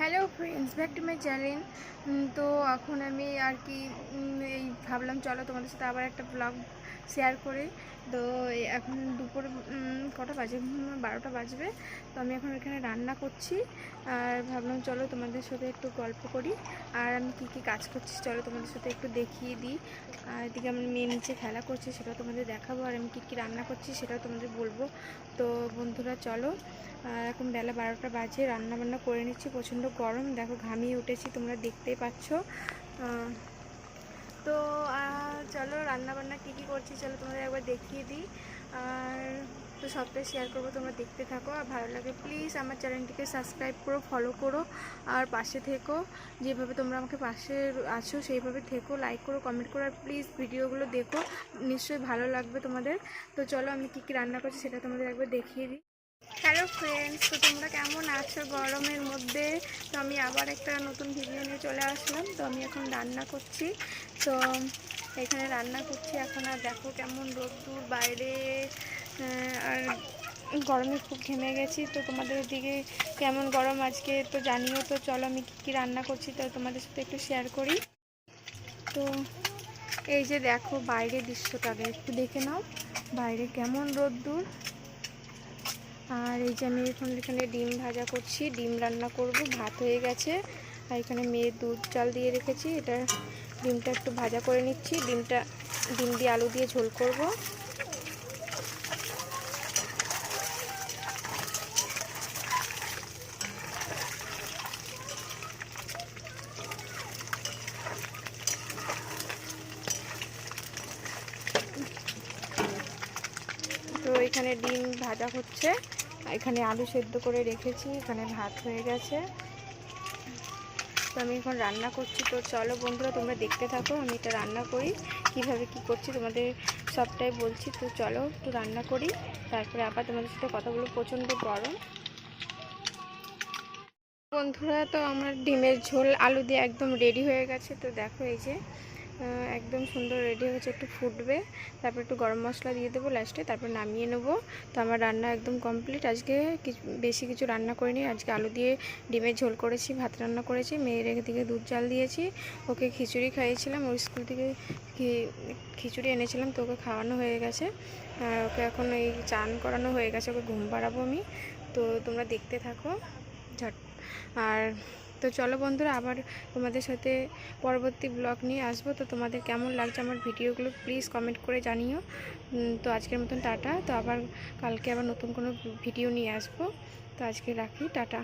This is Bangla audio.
Hello friends back to my channel তো এখন আমি আর কি এই ভাবলাম, চলো তোমাদের সাথে আবার একটা ব্লগ শেয়ার করে। তো এখন দুপুর কটা বাজে? বারোটা বাজবে। তো আমি এখন এখানে রান্না করছি। আর ভাবলাম চলো তোমাদের সাথে একটু গল্প করি। আর আমি কি কি কাজ করছি চলো তোমাদের সাথে একটু দেখিয়ে দিই। আর এদিকে আমার মেয়ে নিচে খেলা করছে, সেটাও তোমাদের দেখাবো। আর আমি কী কী রান্না করছি সেটাও তোমাদের বলব। তো বন্ধুরা চলো। এখন বেলা বারোটা বাজে রান্না বান্না করে নিচ্ছি। প্রচণ্ড গরম। দেখো ঘামিয়ে উঠেছি, তোমরা দেখতেই পাচ্ছ। তো চলো রান্না বান্না কী কী করছি চলো তোমাদের একবার দেখিয়ে দিই। আর তো সবটাই শেয়ার করব, তোমরা দেখতে থাকো। আর ভালো লাগে প্লিজ আমার চ্যানেলটিকে সাবস্ক্রাইব করো ফলো করো। আর পাশে থেকো, যেভাবে তোমরা আমাকে পাশে আছো সেইভাবে থেকো লাইক করো কমেন্ট করো। আর প্লিজ ভিডিওগুলো দেখো, নিশ্চয়ই ভালো লাগবে তোমাদের। তো চলো আমি কী কী রান্না করছি সেটা তোমাদের একবার দেখিয়ে দিই। হ্যালো ফ্রেন্ডস তো তোমরা কেমন আছো? গরমের মধ্যে তো আমি আবার একটা নতুন ভিডিও নিয়ে চলে আসলাম। তো আমি এখন রান্না করছি। তো এখানে রান্না করছি। এখন আর দেখো কেমন রোদ্দুর বাইরে আর গরমে খুব ঘেমে গেছি। তো তোমাদের দিকে কেমন গরম আজকে? তো জানিও তো, চলো আমি কী কী রান্না করছি তো তোমাদের সাথে একটু শেয়ার করি। তো এই যে দেখো বাইরে দৃশ্যটাকে একটু দেখে নাও। বাইরে কেমন রোদ্দুর আর এই যে আমি এখন এখানে ডিম ভাজা করছি, ডিম রান্না করব, ভাত হয়ে গেছে। আর এখানে মেয়ে দুধ চাল দিয়ে রেখেছি, এটা ডিমটা একটু ভাজা করে নিচ্ছি। ডিমটা, ডিম দিয়ে আলু দিয়ে ঝোল করব। তো এখানে ডিম ভাজা হচ্ছে। এখানে আলু সেদ্ধ করে রেখেছি, এখানে ভাত হয়ে গেছে। তো আমি এখন রান্না করছি। তো চলো বন্ধুরা, তোমরা দেখতে থাকো, আমি এটা রান্না করি। কীভাবে কি করছি তোমাদের সবটাই বলছি। তো চলো একটু রান্না করি, তারপরে আবার তোমাদের সাথে কথাগুলো প্রচণ্ড গরম। বন্ধুরা, তো আমার ডিমের ঝোল আলু দিয়ে একদম রেডি হয়ে গেছে। তো দেখো এই যে একদম সুন্দর রেডি হয়েছে, একটু ফুটবে। তারপর একটু গরম মশলা দিয়ে দেবো লাস্টে তারপর নামিয়ে নেব। তো আমার রান্না একদম কমপ্লিট আজকে বেশি কিছু রান্না করিনি। আজকে আলু দিয়ে ডিমের ঝোল করেছি, ভাত রান্না করেছি, মেয়ের দিকে দুধ চাল দিয়েছি। ওকে খিচুড়ি খাইয়েছিলাম ওই স্কুল থেকে খিচুড়ি এনেছিলাম, তো ওকে খাওয়ানো হয়ে গেছে। ওকে এখন এই চান করানো হয়ে গেছে, ওকে ঘুম পাড়াবো আমি। তো তোমরা দেখতে থাকো, ঝট। আর তো চলো বন্ধুরা, আবার তোমাদের সাথে পরবর্তী ব্লগ নিয়ে আসব। তো তোমাদের কেমন লাগছে আমার ভিডিওগুলো প্লিজ কমেন্ট করে জানিও। তো আজকের মতন টাটা। তো আবার কালকে আবার নতুন কোনো ভিডিও নিয়ে আসব। তো আজকে রাখি, টাটা।